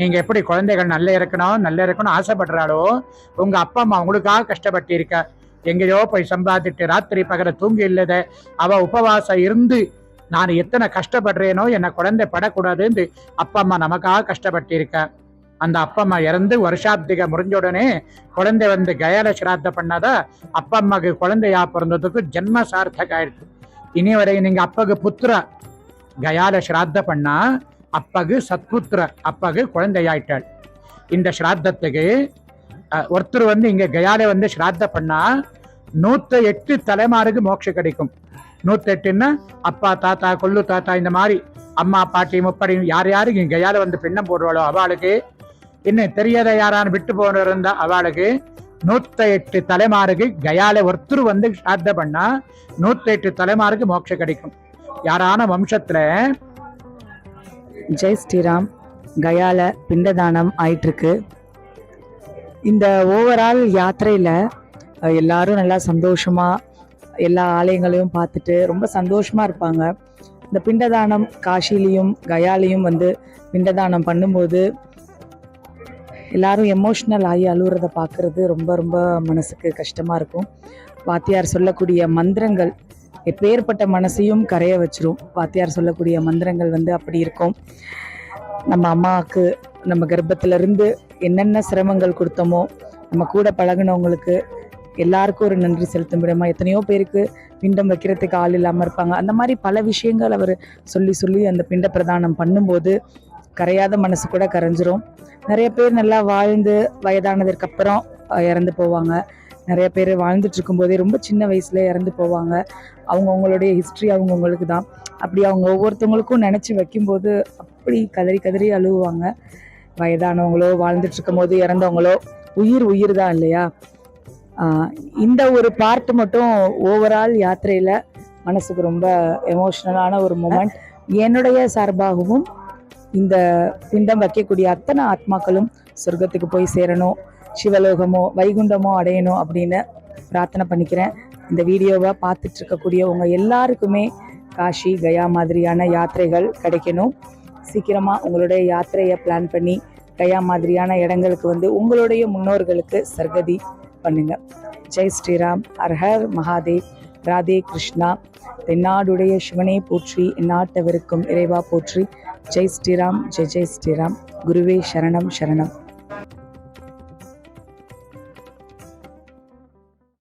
நீங்க எப்படி குழந்தைகள் நல்ல இருக்கணும் நல்ல இருக்கணும் ஆசைப்படுறாளோ உங்க அப்பா அம்மா உங்களுக்காக கஷ்டப்பட்டு இருக்க எங்கேயோ போய் சம்பாதிட்டு ராத்திரி பகல தூங்கி இல்லத அவ உபவாசம் இருந்து நான் எத்தனை கஷ்டப்படுறேனோ என்னை குழந்தை படக்கூடாதுன்னு அப்பா அம்மா நமக்காக கஷ்டப்பட்டிருக்க. அந்த அப்பா அம்மா இறந்து வருஷாப்திக முடிஞ்ச உடனே குழந்தை வந்து கயால சிராத்த பண்ணாதா அப்பா அம்மாக்கு குழந்தையா பிறந்ததுக்கு ஜென்ம சார்த்தக ஆயிடுச்சு இனி வரை நீங்க அப்பாக்கு புத்திர கயால சிராத்த பண்ணா அப்பகு சத்புத்திர அப்பகு குழந்தையாயிட்டாள். இந்த ஸ்ராத்தத்துக்கு ஒருத்தர் வந்து இங்க கயால வந்து ஸ்ராத்த பண்ணா நூத்த எட்டு தலைமாருக்கு மோட்சம் கிடைக்கும். நூத்தெட்டுன்னா அப்பா தாத்தா கொள்ளு தாத்தா இந்த மாதிரி அம்மா பாட்டி முப்படி யார் யாருக்கு இங்க கயால வந்து பின்னம் போடுவாளோ அவளுக்கு? இன்னும் தெரியாத யாரான்னு விட்டு போன இருந்தா அவளுக்கு நூத்த எட்டு தலைமாருக்கு கயால ஒருத்தர் வந்து ஸ்ராத்த பண்ணா நூத்தி எட்டு தலைமாருக்கு மோட்சம் கிடைக்கும். யாரான வம்சத்துல ஜெய் ஸ்ரீராம் கயால பிண்டதானம் ஆயிட்டுருக்கு. இந்த ஓவரால் யாத்திரையில் எல்லாரும் நல்லா சந்தோஷமாக எல்லா ஆலயங்களையும் பார்த்துட்டு ரொம்ப சந்தோஷமாக இருப்பாங்க. இந்த பிண்டதானம் காஷிலையும் கயாலையும் வந்து பிண்டதானம் பண்ணும்போது எல்லாரும் எமோஷ்னல் ஆகி அழுகிறத பார்க்குறது ரொம்ப ரொம்ப மனசுக்கு கஷ்டமாக இருக்கும். வாத்தியார் சொல்லக்கூடிய மந்திரங்கள் எப்பேற்பட்ட மனசையும் கரைய வச்சிரும். வாத்தியார் சொல்லக்கூடிய மந்திரங்கள் வந்து அப்படி இருக்கும். நம்ம அம்மாவுக்கு நம்ம கர்ப்பத்திலிருந்து என்னென்ன சிரமங்கள் கொடுத்தோமோ நம்ம கூட பழகுனவங்களுக்கு எல்லாருக்கும் ஒரு நன்றி செலுத்தும் விடமா எத்தனையோ பேருக்கு பிண்டம் வைக்கிறதுக்கு ஆள் இல்லாமல் இருப்பாங்க. அந்த மாதிரி பல விஷயங்கள் அவர் சொல்லி சொல்லி அந்த பிண்ட பிரதானம் பண்ணும்போது கரையாத மனசு கூட கரைஞ்சிரும். நிறைய பேர் நல்லா வாழ்ந்து வயதானதற்கு அப்புறம் இறந்து போவாங்க. நிறைய பேர் வாழ்ந்துட்டு இருக்கும்போதே ரொம்ப சின்ன வயசுல இறந்து போவாங்க. அவங்கவுங்களுடைய ஹிஸ்ட்ரி அவங்கவுங்களுக்கு தான் அப்படி அவங்க ஒவ்வொருத்தவங்களுக்கும் நினச்சி வைக்கும்போது அப்படி கதறி கதறி அழுவாங்க வயதானவங்களோ வாழ்ந்துட்டு இருக்கும்போது இறந்தவங்களோ உயிர் உயிர் தான் இல்லையா இந்த ஒரு பார்ட் மட்டும் ஓவரால் யாத்திரையில் மனசுக்கு ரொம்ப எமோஷ்னலான ஒரு மூமெண்ட் என்னுடைய சார்பாகவும் இந்த பிண்டம் வைக்கக்கூடிய அத்தனை ஆத்மாக்களும் சொர்க்கத்துக்கு போய் சேரணும். சிவலோகமோ வைகுண்டமோ அடையணும் அப்படின்னு பிரார்த்தனை பண்ணிக்கிறேன். இந்த வீடியோவை பார்த்துட்டு இருக்கக்கூடிய உங்க எல்லாருக்குமே காஷி கயா மாதிரியான யாத்திரைகள் கிடைக்கணும். சீக்கிரமாக உங்களுடைய யாத்திரையை பிளான் பண்ணி கயா மாதிரியான இடங்களுக்கு வந்து உங்களுடைய முன்னோர்களுக்கு சர்கதி பண்ணுங்க. ஜெய் ஸ்ரீராம் அர்ஹர் மகாதேவ் ராதே கிருஷ்ணா. தென்னாடுடைய சிவனே போற்றி எந்நாட்டவருக்கும் இறைவா போற்றி. ஜெய் ஸ்ரீராம் ஜெய் ஜெய் ஸ்ரீராம். குருவே சரணம் சரணம்.